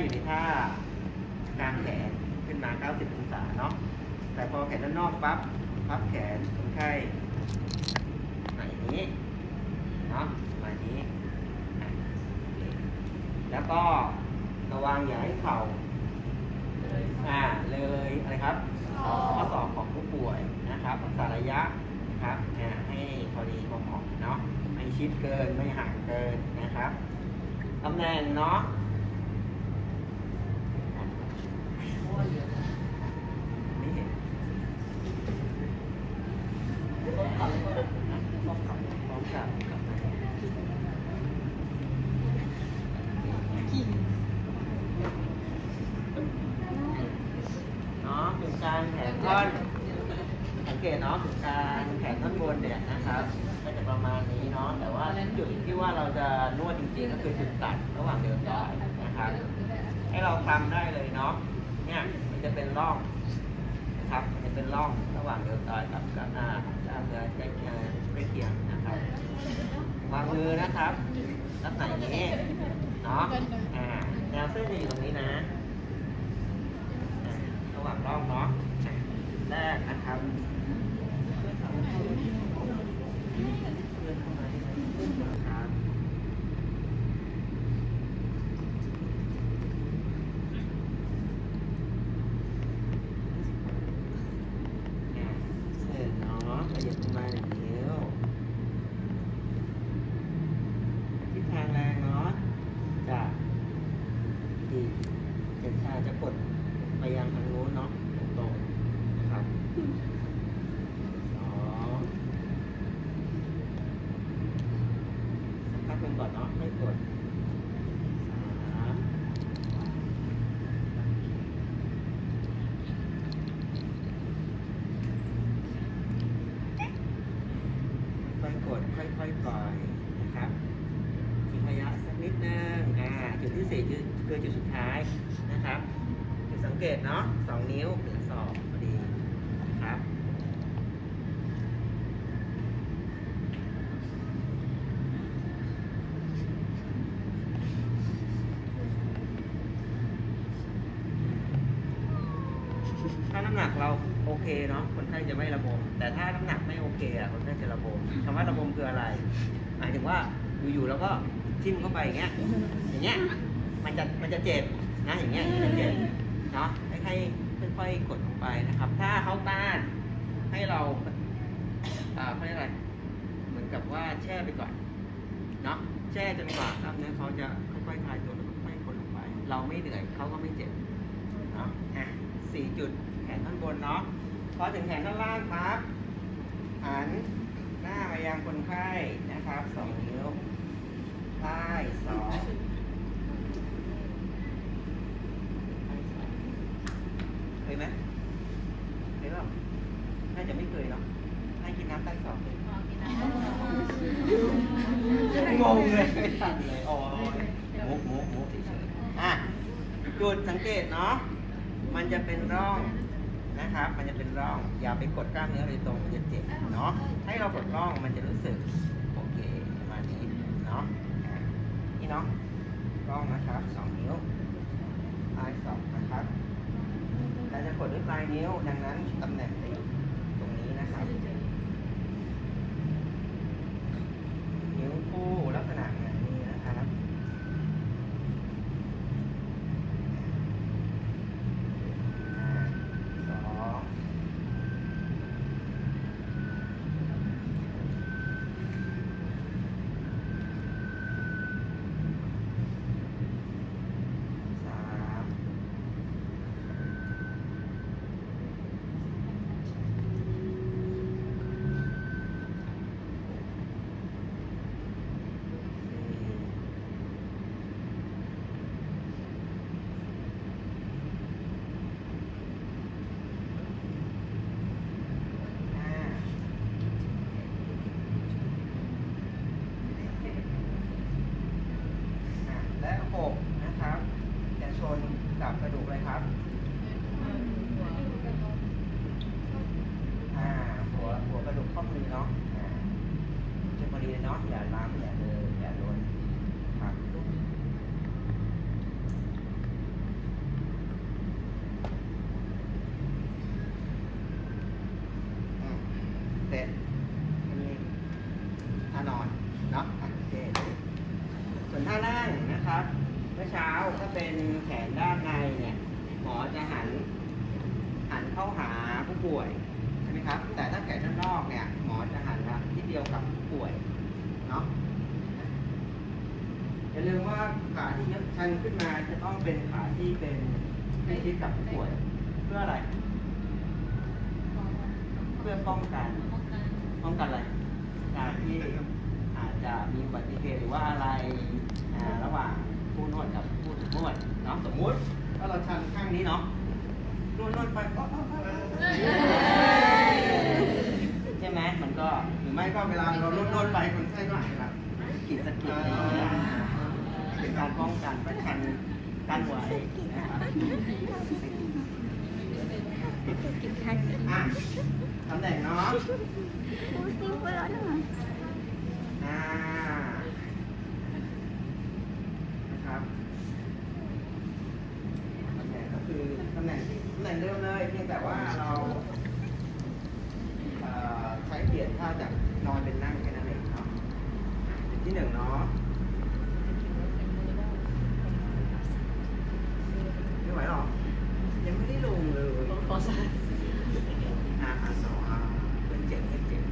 อยู่ในท่ากางแขนขึ้นมา 90 องศาเนาะ แต่พอแขนด้านนอกปั๊บ พับแขนคนไข้มาอย่างนี้ เนาะมาอย่างนี้อะโอเคแล้วก็ระวังอย่าให้เข่าอ่า เลยอะไรครับ ข้อสอบของผู้ป่วยนะครับรักษาระยะนะครับอ่าให้พอดีพอเหมาะเนาะ ไม่ชิดเกิน ไม่ห่างเกินนะครับ ตำแหน่งเนาะ ไม่ เห็นพร้อมกับพร้อมกับเนาะถึงการแขนท่อนสังเกตเนาะถึงการแขนท่อนบนเนี่ยนะครับ ก็จะประมาณนี้เนาะแต่ว่าจุดที่ว่าเราจะนวดจริงๆก็คือจุดตัดระหว่างเดินได้นะครับ ให้เราทำได้เลยเนาะ เนี่ยมันจะเป็นร่องนะครับมันจะเป็นร่องระหว่างเดินตายกับกล้ามหน้ากล้ามเนื้อใกล้เคียงใกล้เคียงนะครับวางมือนะครับลักษณะอย่างนี้เนาะอ่าแนวเส้นจะอยู่ตรงนี้นะระหว่างร่องเนาะแรกนะครับ อะเสร็จเนาะขยับขึ้นมาหนึ่งนิ้วทิศทางแรงเนาะจะดีเข็มขาจะ กดไปยังทางโน้นเนาะตรงๆนะครับสองสักพักหนึ่งก่อนเนาะไม่กดสามค่อยกดค่อยๆปล่อยนะครับ ทิ้งระยะสักนิดนึงอ่าจุดที่สี่คือคือจุดสุดท้ายนะครับจุดสังเกตเนาะสองนิ้วเหนือศอกพอดีนะครับถ้าน้ำหนักเราโอเคเนาะคนไข้จะไม่ระบมแต่ถ้าน้ำหนักไม่โอเคอะคนไข้จะระบมคำว่าระบมคืออะไร หมายถึงว่า อยู่ๆแล้วก็ทิ่มเข้าไปอย่างเงี้ย อย่างเงี้ย มันจะมันจะเจ็บนะอย่างเงี้ยมันจะเจ็บเนาะให้ค่อยๆกดลงไปนะครับ ถ้าเขาต้านให้เราอ่าเขาเรียกอะไร เหมือนกับว่าแช่ไปก่อนเนาะแช่จนกว่ากล้ามเนื้อเขาจะค่อยๆคลายตัวแล้วค่อยๆกดลงไป เราไม่เหนื่อยเขาก็ไม่เจ็บเนาะอะสี่จุดแขนท่อนบนเนาะพอถึงแขนท่อนล่างครับหันหน้ามายังคนไข้นะครับสองนิ้วใต้สองใต้สองเคยไหมเคยเปล่าน่าจะไม่เคยเนาะ ให้กินน้ำใต้สองเลยงง เลยไม่ทันเลยโอ้ยมุกมุกมุกเฉยอะจุดสังเกตเนาะมันจะเป็นร่องนะครับ มันจะเป็นร่อง อย่าไปกดกล้ามเนื้อโดยตรงมันจะเจ็บเนาะให้เรากดร่องมันจะรู้สึกโอเคประมาณนี้เนาะนี่เนาะร่องนะครับสองนิ้วปลายสองนะครับแต่จะกดด้วยปลายนิ้วดังนั้นตำแหน่งจะอยู่ตรงนี้นะครับ นิ้วคู่ลักษณะแบบนี้นะครับ สองสามสี่ห้าอะและหกนะครับ จะชนกับกระดูกเลยครับ อ่า หัวหัวกระดูกข้อมือเนาะ อ่าจะพอดีเลยเนาะ อย่าล้ำอย่าเลยอย่าล้นครับ เช้าถ้าเป็นแขนด้านในเนี่ย หมอจะหัน หันเข้าหาผู้ ป่วยใช่ไหมครับ แต่ถ้าแขนด้านนอกเนี่ยหมอจะหันมาที่เดียวกับผู้ป่วยเนาะอย่าลืมว่าขาที่ยกชันขึ้นมาจะต้องเป็นขาที่เป็นให้ชิดกับผู้ป่วย เพื่ออะไร เพื่อป้องกัน ป้องกันอะไรการที่อาจจะมีอุบัติเหตุหรือว่าอะไรระหว่างผู้นวดกับผู้ถูกนวดเนาะสมมุติถ้าเราชันข้างนี้เนาะ นวดนวดไปอ๊อกอ๊อกอ๊อกอ๊อกใช่ไหมมันก็หรือไม่ก็เวลาเรานวดนวดไปคนไข้ก็อาจจะแบบกิดสะกิดอะไรอย่างเงี้ยเป็นการป้องกันประชันกันไว้นะครับอะตำแหน่งเนาะอ่านะครับตำแหน่งก็คือ ตำแหน่งที่ตำแหน่งเดิมเลยเพียงแต่ว่าเราใช้เปลี่ยนท่าจากนอนเป็นนั่งแค่นั้นเองครับที่หนึ่งเนาะไม่ไหวหรอ ยังไม่ได้ลงเลย อ่าอ่าสองอ่าเป็นเจ็ดเป็นเจ็ด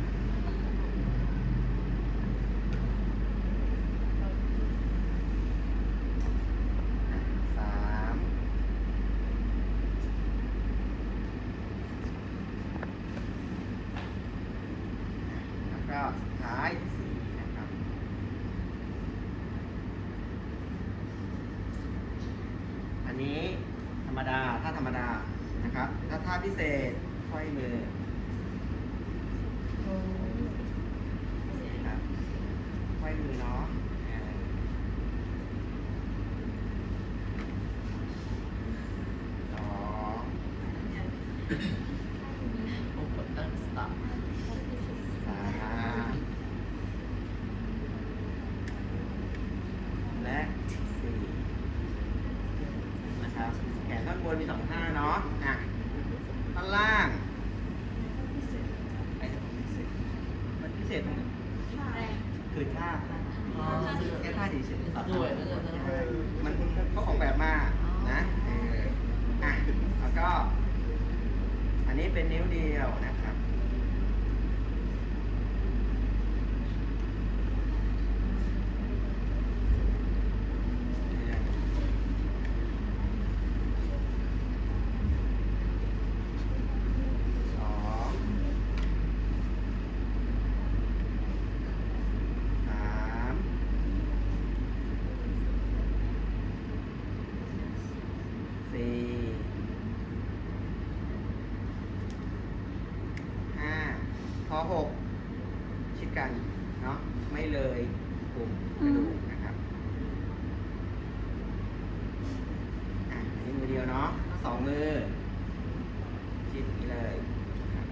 อะสามแล้วก็สุดท้ายสี่นะครับ อันนี้ธรรมดา ถ้าธรรมดา นะครับ ถ้าท่าพิ เศษค่อยมือครับค่อยมือเนาะอ่าสองโอ้กดตั้งสามสามและสี่นะครับ แขนท่อนบนมีสองท่านาะ อะท่อนล่างไอ้มันพิเศษตรงไหนคือท่าแค่ท่าเฉยๆต่อด้วยมันเขาออกแบบมานะเอออะแล้ว ก็ อันนี้เป็นนิ้วเดียวนะครับ สองสามสี่ห้าพอหกชิดกัน เนาะไม่เลยกลุ่มกระดูกนะครับ อะอันนี้มือ เดียวเนาะสองมือชิดอย่างนี้เลยครับ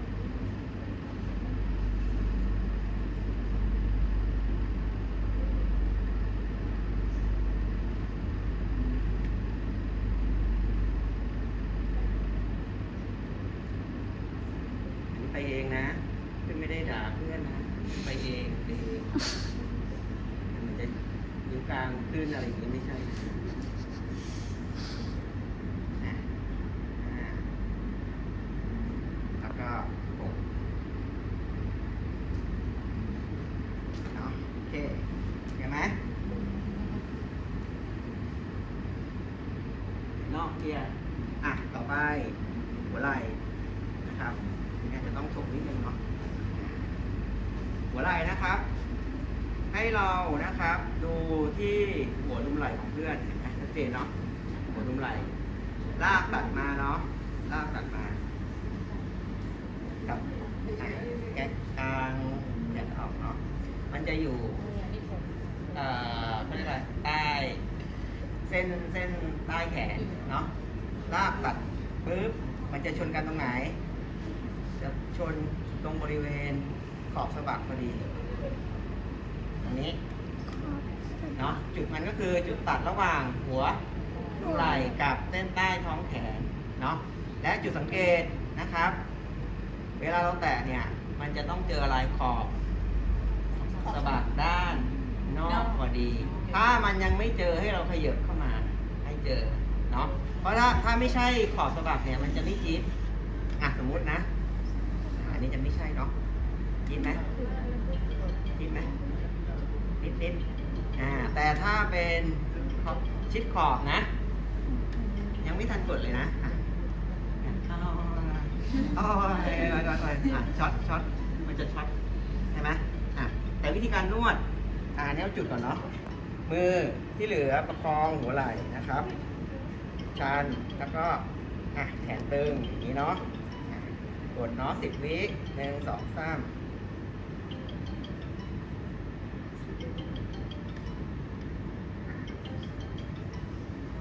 อันนี้ไปเองนะเพื่อนไม่ได้ด่าเพื่อนนะ ไปเองไปเองมันจะนิ้วกลางขึ้นอะไรอย่างนี้ไม่ใช่อะอ่าแล้วก็หกเนาะโอเคเห็นไหมนอก เกียร์อะต่อไปหัวไหล่นะครับเนี่ยจะต้องถกนิดนึงเนาะหัวไหล่นะครับ ให้เรานะครับ ดูที่หัวดุมไหล่ของเพื่อนเห็นไหมชัดเจนเนาะหัวดุมไหล่ลากตัดมาเนาะลากตัดมากับแกะกลางแกะออกเนาะมันจะอยู่ เอ่อเขาเรียกอะไรใต้เส้นเส้นใต้แขนเนาะลากตัดปุ๊บมันจะชนกันตรงไหน จะชนตรงบริเวณขอบสะบักพอดีตรงนี้เนาะจุดมันก็คือจุดตัดระหว่างหัวไหล่กับเส้นใต้ท้องแขนเนาะและจุดสังเกตนะครับ เวลาเราแตะเนี่ย มันจะต้องเจออะไรขอบสะบักด้านนอกพอดี ถ้ามันยังไม่เจอให้เราขยับเข้ามา เจอเนาะเพราะถ้าถ้าไม่ใช่ขอบสะบักเนี่ยมันจะไม่จี๊ดอะสมมุตินะอันนี้จะไม่ใช่เนาะจี๊ดไหมจี๊ดไหมนิดนิดอ่าแต่ถ้าเป็นชิดขอบนะ ยังไม่ทันกดเลยนะอะอะโอ้ยโอ้ยโอ้ยโอ้ยโอ้ยอะช็อตช็อตมันจะช็อตใช่ไหมอะแต่วิธีการนวดอ่าเนี้ยจุดก่อนเนาะ มือที่เหลือประคองหัวไหล่นะครับ ชันแล้วก็อะแขนตึงอย่างนี้เนาะกดเนาะสิบวิหนึ่งสองสาม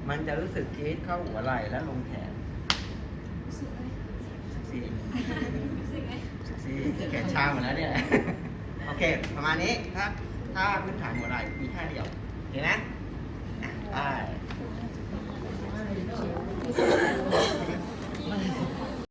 มันจะรู้สึกจี๊ดเข้าหัวไหล่และลงแขนสี่สี่แขนชาหมดแล้วเนี่ย โอเค ประมาณนี้ถ้าถ้าพื้นฐานหัวไหล่มีแค่เดียว ห็นไหมอะ